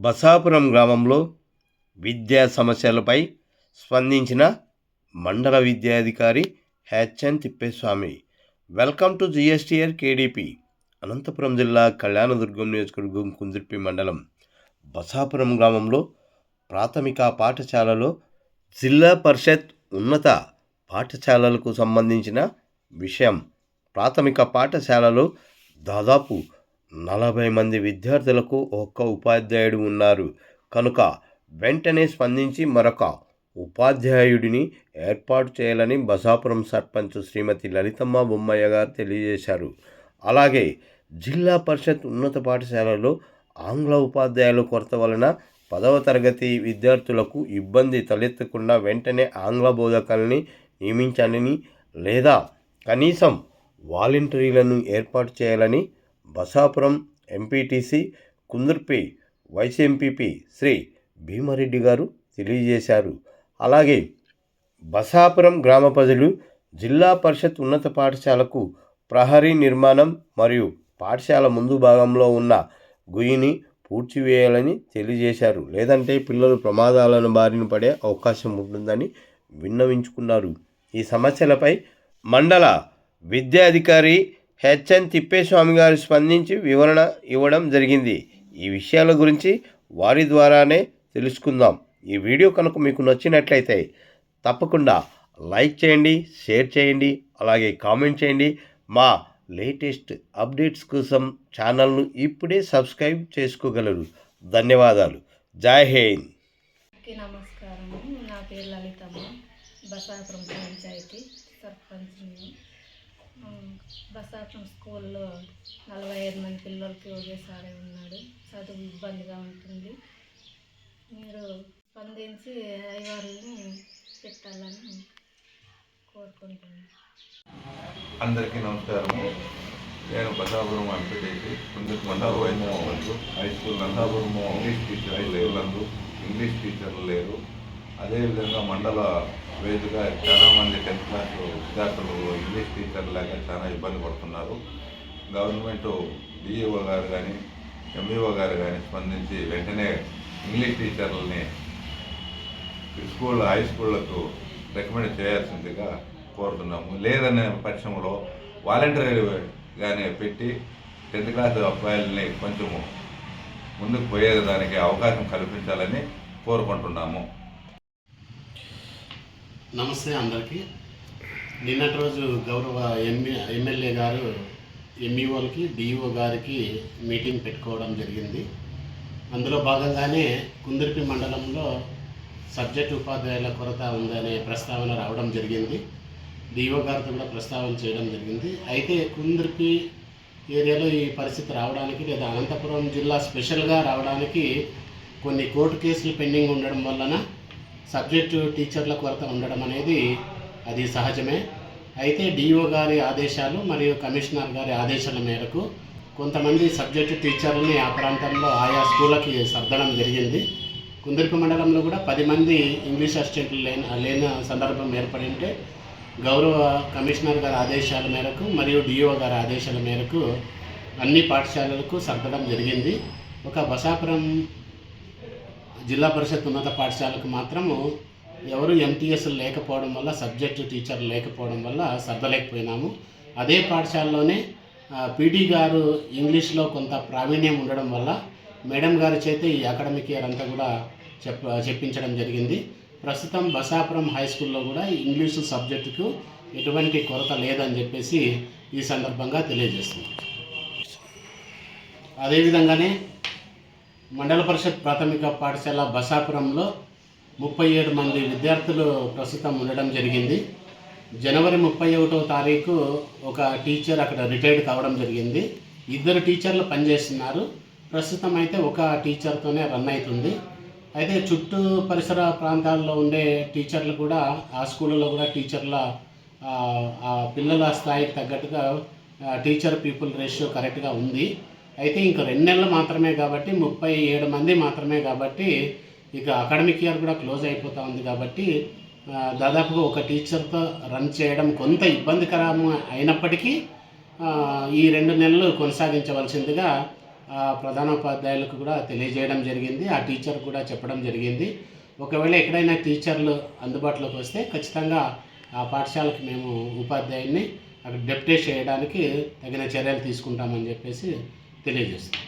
బసాపురం గ్రామంలో విద్యా సమస్యలపై స్పందించిన మండల విద్యాధికారి H N Thippeswamy. Welcome to GSTR KDP Anantapuram జిల్లా కళ్యాణదుర్గం నియోజకవర్గం కుందుర్పి మండలం బసాపురం గ్రామంలో ప్రాథమిక పాఠశాలలో జిల్లా పరిషత్ ఉన్నత పాఠశాలలకు సంబంధించిన విషయం. ప్రాథమిక పాఠశాలలో దాదాపు నలభై మంది విద్యార్థులకు ఒక్క ఉపాధ్యాయుడు ఉన్నారు. కనుక వెంటనే స్పందించి మరొక ఉపాధ్యాయుడిని ఏర్పాటు చేయాలని బసాపురం సర్పంచ్ శ్రీమతి లలితమ్మ బొమ్మయ్య గారు తెలియజేశారు. అలాగే జిల్లా పరిషత్ ఉన్నత పాఠశాలలో ఆంగ్ల ఉపాధ్యాయుల కొరత వలన పదవ తరగతి విద్యార్థులకు ఇబ్బంది తలెత్తకుండా వెంటనే ఆంగ్ల బోధకుల్ని నియమించాలని లేదా కనీసం వాలంటీర్లను ఏర్పాటు చేయాలని Basapuram MPTC Kundurpi vice MPP Shri Bhimareddy గారు తెలియజేశారు. అలాగే బసాపురం గ్రామ ప్రజలు జిల్లా పరిషత్ ఉన్నత పాఠశాలకు ప్రహరీ నిర్మాణం మరియు పాఠశాల ముందు భాగంలో ఉన్న గుయ్యిని పూడ్చివేయాలని తెలియజేశారు. లేదంటే పిల్లలు ప్రమాదాలను బారిన పడే అవకాశం ఉంటుందని విన్నవించుకున్నారు. ఈ సమస్యలపై మండల విద్యాధికారి హెచ్ఎన్ తిప్పేస్వామి గారు స్పందించి వివరణ ఇవ్వడం జరిగింది. ఈ విషయాల గురించి వారి ద్వారానే తెలుసుకుందాం. ఈ వీడియో కనుక మీకు నచ్చినట్లయితే తప్పకుండా లైక్ చేయండి షేర్ చేయండి అలాగే కామెంట్ చేయండి. మా లేటెస్ట్ అప్డేట్స్ కోసం ఛానల్ను ఇప్పుడే సబ్స్క్రైబ్ చేసుకోగలరు. ధన్యవాదాలు. జై హింద్. నమస్కారం నా పేరు లలితమ్మ. బసాపురం పంచాయతీ సర్పంచ్ని ఉమ్, స్కూల్లో నలభై ఐదు మంది పిల్లలకి ఒకేసారి ఉన్నాడు. చదువు ఇబ్బందిగా ఉంటుంది. మీరు స్పందించి అయ్యవారిని పెట్టాలని కోరుకుంటున్నాను. అందరికీ నమస్కారము నేను Basapuram MPTC కుందుకు Mandapuram high school Nandapuram English teacher లేరు నందు. ఇంగ్లీష్ టీచర్లు లేరు. అదేవిధంగా మండల వేదిక చాలా మంది టెన్త్ క్లాస్ విద్యార్థులు ఇంగ్లీష్ టీచర్ లేక చాలా ఇబ్బంది పడుతున్నారు. గవర్నమెంట్ డిఈఓ గారు కానీ ఎంఈఓ గారు కానీ స్పందించి వెంటనే ఇంగ్లీష్ టీచర్లని స్కూల్ హై స్కూళ్ళకు రికమెండ్ చేయాల్సిందిగా కోరుతున్నాము. లేదనే పక్షంలో వాలంటీర్గానే పెట్టి టెన్త్ క్లాస్ అబ్బాయిలని కొంచెము ముందుకు పోయేదానికి అవకాశం కల్పించాలని కోరుకుంటున్నాము. నమస్తే అందరికీ. నిన్నటి రోజు గౌరవ ఎంఏ ఎమ్మెల్యే గారు ఎంఈఓలకి డిఈఓ గారికి మీటింగ్ పెట్టుకోవడం జరిగింది. అందులో భాగంగానే కుందుర్పి మండలంలో సబ్జెక్ట్ ఉపాధ్యాయుల కొరత ఉందనే ప్రస్తావన రావడం జరిగింది. డిఓ గారితో కూడా ప్రస్తావన చేయడం జరిగింది. అయితే కుందుర్పి ఏరియాలో ఈ పరిస్థితి రావడానికి లేదా అనంతపురం జిల్లా స్పెషల్గా రావడానికి కొన్ని కోర్టు కేసులు పెండింగ్ ఉండడం వలన సబ్జెక్టు టీచర్ల కొరత ఉండడం అనేది అది సహజమే. అయితే డిఓ గారి ఆదేశాలు మరియు కమిషనర్ గారి ఆదేశాల మేరకు కొంతమంది సబ్జెక్టు టీచర్లని ఆ ప్రాంతంలో ఆయా స్కూళ్ళకి సర్దడం జరిగింది. కుందరిపి మండలంలో కూడా పది మంది ఇంగ్లీష్ అసిస్టెంట్లు లేని లేని సందర్భం ఏర్పడి ఉంటే గౌరవ కమిషనర్ గారి ఆదేశాల మేరకు మరియు డిఓ గారి ఆదేశాల మేరకు అన్ని పాఠశాలలకు సర్దడం జరిగింది. ఒక బసాపురం జిల్లా పరిషత్ ఉన్నత పాఠశాలకు మాత్రము ఎవరు ఎంటీఎస్లు లేకపోవడం వల్ల సబ్జెక్టు టీచర్లు లేకపోవడం వల్ల సర్దలేకపోయినాము. అదే పాఠశాలలోనే పీటీ గారు ఇంగ్లీష్లో కొంత ప్రావీణ్యం ఉండడం వల్ల మేడం గారి చేత ఈ అకాడమిక్ ఇయర్ అంతా కూడా చెప్ చెప్పించడం జరిగింది. ప్రస్తుతం బసాపురం హై స్కూల్లో కూడా ఇంగ్లీషు సబ్జెక్టుకు ఎటువంటి కొరత లేదని చెప్పేసి ఈ సందర్భంగా తెలియజేస్తుంది అదేవిధంగానే మండల పరిషత్ ప్రాథమిక పాఠశాల బసాపురంలో ముప్పై ఏడు మంది విద్యార్థులు ప్రస్తుతం ఉండడం జరిగింది. జనవరి ముప్పై ఒకటో తారీఖు ఒక టీచర్ అక్కడ రిటైర్డ్ కావడం జరిగింది. ఇద్దరు టీచర్లు పనిచేస్తున్నారు. ప్రస్తుతం అయితే ఒక టీచర్తోనే రన్ అవుతుంది. అయితే చుట్టూ పరిసర ప్రాంతాల్లో ఉండే టీచర్లు కూడా ఆ స్కూళ్ళలో కూడా టీచర్ల పిల్లల స్థాయికి తగ్గట్టుగా టీచర్ పీపుల్ రేషియో కరెక్ట్గా ఉంది. అయితే ఇంక రెండు నెలలు మాత్రమే కాబట్టి ముప్పై ఏడు మంది మాత్రమే కాబట్టి ఇక అకాడమిక్ ఇయర్ కూడా క్లోజ్ అయిపోతూ ఉంది కాబట్టి దాదాపుగా ఒక టీచర్తో రన్ చేయడం కొంత ఇబ్బందికరం అయినప్పటికీ ఈ రెండు నెలలు కొనసాగించవలసిందిగా ప్రధానోపాధ్యాయులకు కూడా తెలియజేయడం జరిగింది. ఆ టీచర్ కూడా చెప్పడం జరిగింది. ఒకవేళ ఎక్కడైనా టీచర్లు అందుబాటులోకి వస్తే ఖచ్చితంగా ఆ పాఠశాలకు మేము ఉపాధ్యాయుని అక్కడ డెప్యుటేట్ చేయడానికి తగిన చర్యలు తీసుకుంటామని చెప్పేసి తెలియజేస్తుంది